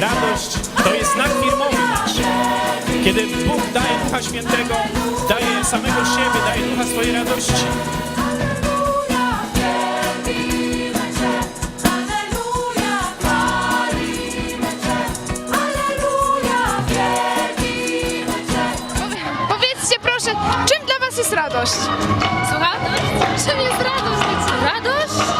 Radość to jest znak firmowy nasz. Kiedy Bóg daje Ducha Świętego, daje samego siebie, daje Ducha swojej radości. Powiedzcie proszę, czym dla was jest radość? Słucham? Czym jest radość? Radość?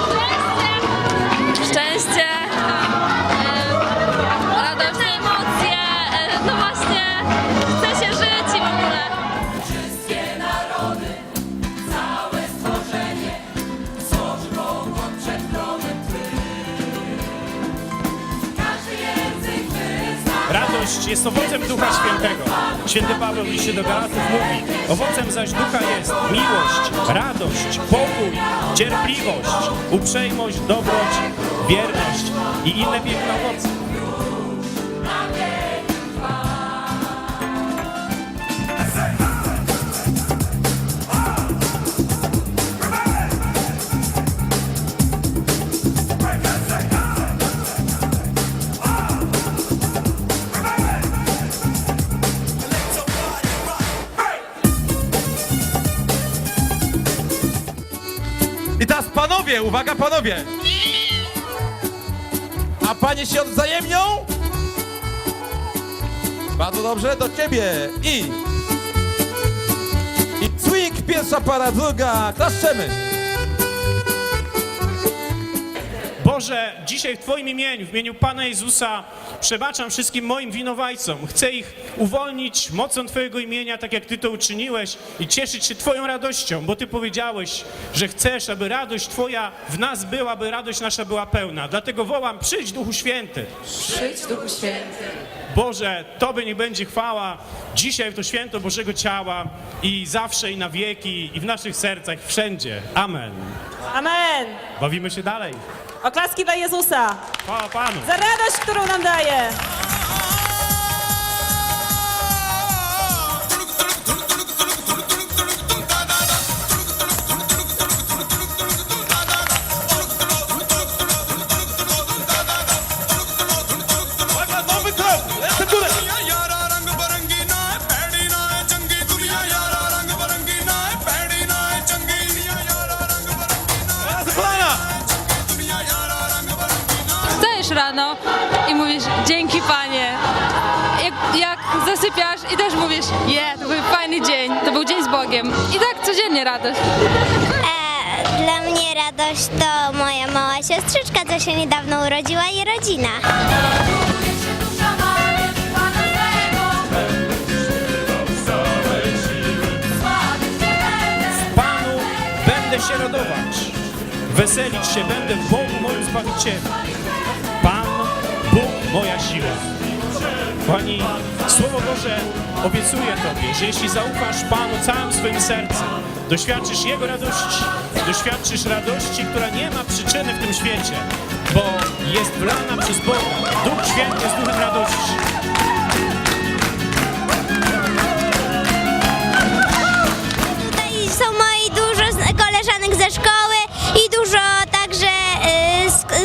Radość jest owocem Ducha Świętego. Święty Paweł w liście do Galatów mówi, owocem zaś Ducha jest miłość, radość, pokój, cierpliwość, uprzejmość, dobroć, wierność i inne piękne owoce. I teraz panowie, uwaga panowie! A panie się odwzajemnią? Bardzo dobrze, do ciebie i... I swing, pierwsza para, druga, klaszczemy! Boże, dzisiaj w Twoim imieniu, w imieniu Pana Jezusa, przebaczam wszystkim moim winowajcom. Chcę ich uwolnić mocą Twojego imienia, tak jak Ty to uczyniłeś, i cieszyć się Twoją radością, bo Ty powiedziałeś, że chcesz, aby radość Twoja w nas była, aby radość nasza była pełna. Dlatego wołam, przyjdź Duchu Święty. Przyjdź Duchu Święty. Boże, Tobie niech będzie chwała dzisiaj w to święto Bożego Ciała i zawsze i na wieki i w naszych sercach, wszędzie. Amen. Amen! Bawimy się dalej. Oklaski dla Jezusa Chwała Panu. za radość, którą nam daje. Wstajesz rano i mówisz dzięki Panie. Jak, jak zasypiasz i też mówisz je, to był fajny dzień, to był dzień z Bogiem. I tak codziennie radość. E, Dla mnie radość to moja mała siostrzyczka, co się niedawno urodziła i rodzina. Panu będę się radować. Weselić się będę w Bogu moim Zbawicielu. Pan, Bóg moja siła. Pani, Słowo Boże obiecuje Tobie, że jeśli zaufasz Panu całym swoim sercem, doświadczysz Jego radości, doświadczysz radości, która nie ma przyczyny w tym świecie, bo jest wlana przez Boga. Duch Święty jest duchem radości.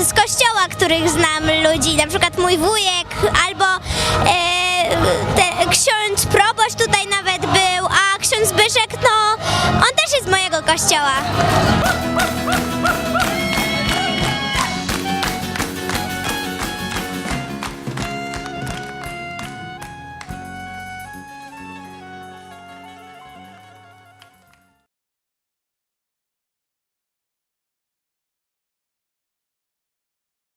Z, kościoła, których znam ludzi, na przykład mój wujek albo e, ksiądz proboszcz tutaj nawet był, a ksiądz Zbyszek, no on też jest z mojego kościoła.